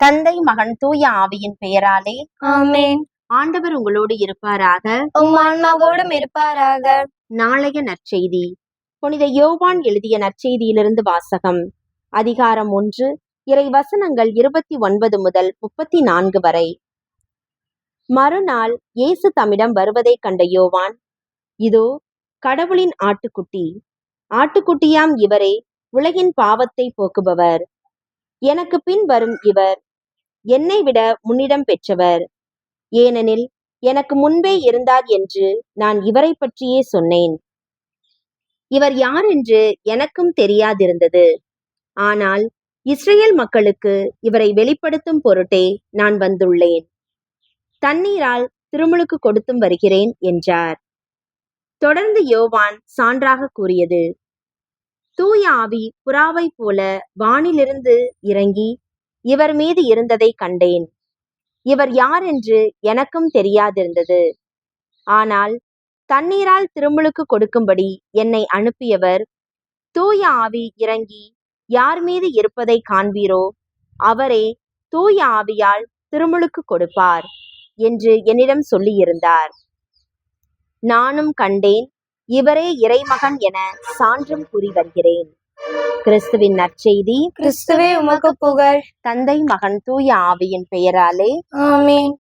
தந்தை மகன் தூய ஆவியின் பெயராலே ஆமென். ஆண்டவர் உங்களோடு இருப்பாராக. உம் ஆன்மாவோடும் இருப்பாராக. நாளைய நற்செய்தி. புனித யோவான் எழுதிய நற்செய்தியிலிருந்து வாசகம். அதிகாரம் ஒன்று இறை வசனங்கள் இருபத்தி ஒன்பது முதல் முப்பத்தி நான்கு வரை. மறுநாள் இயேசு தம்மிடம் வருவதைக் கண்ட யோவான் இதோ கடவுளின் ஆட்டுக்குட்டி ஆட்டுக்குட்டியாம் இவரே உலகின் பாவத்தை போக்குபவர். எனக்கு பின் வரும் இவர் என்னை விட முன்னிடம் பெற்றவர். ஏனெனில் எனக்கு முன்பே இருந்தார் என்று நான் இவரை பற்றியே சொன்னேன். இவர் யார் என்று எனக்கும் தெரியாதிருந்தது. ஆனால் இஸ்ரேல் மக்களுக்கு இவரை வெளிப்படுத்தும் பொருட்டே நான் வந்துள்ளேன். தண்ணீரால் திருமுழுக்கு கொடுத்தும் வருகிறேன் என்றார். தொடர்ந்து யோவான் சான்றாக கூறியது தூய ஆவி புறாவை போல வானிலிருந்து இறங்கி இவர் மீது இருந்ததை கண்டேன். இவர் யார் என்று எனக்கும் தெரியாதிருந்தது. ஆனால் தண்ணீரால் திருமுழுக்கு கொடுக்கும்படி என்னை அனுப்பியவர் தூய ஆவி இறங்கி யார் மீது இருப்பதை காண்பீரோ அவரே தூய ஆவியால் திருமுழுக்கு கொடுப்பார் என்று என்னிடம் சொல்லியிருந்தார். நானும் கண்டேன் இவரே இறைமகன் என சான்றும் கூறி வருகிறேன். கிறிஸ்துவின் நற்செய்தி. கிறிஸ்துவே உமக்கு புகழ். தந்தை மகன் தூய ஆவியின் பெயராலே. ஆமென்.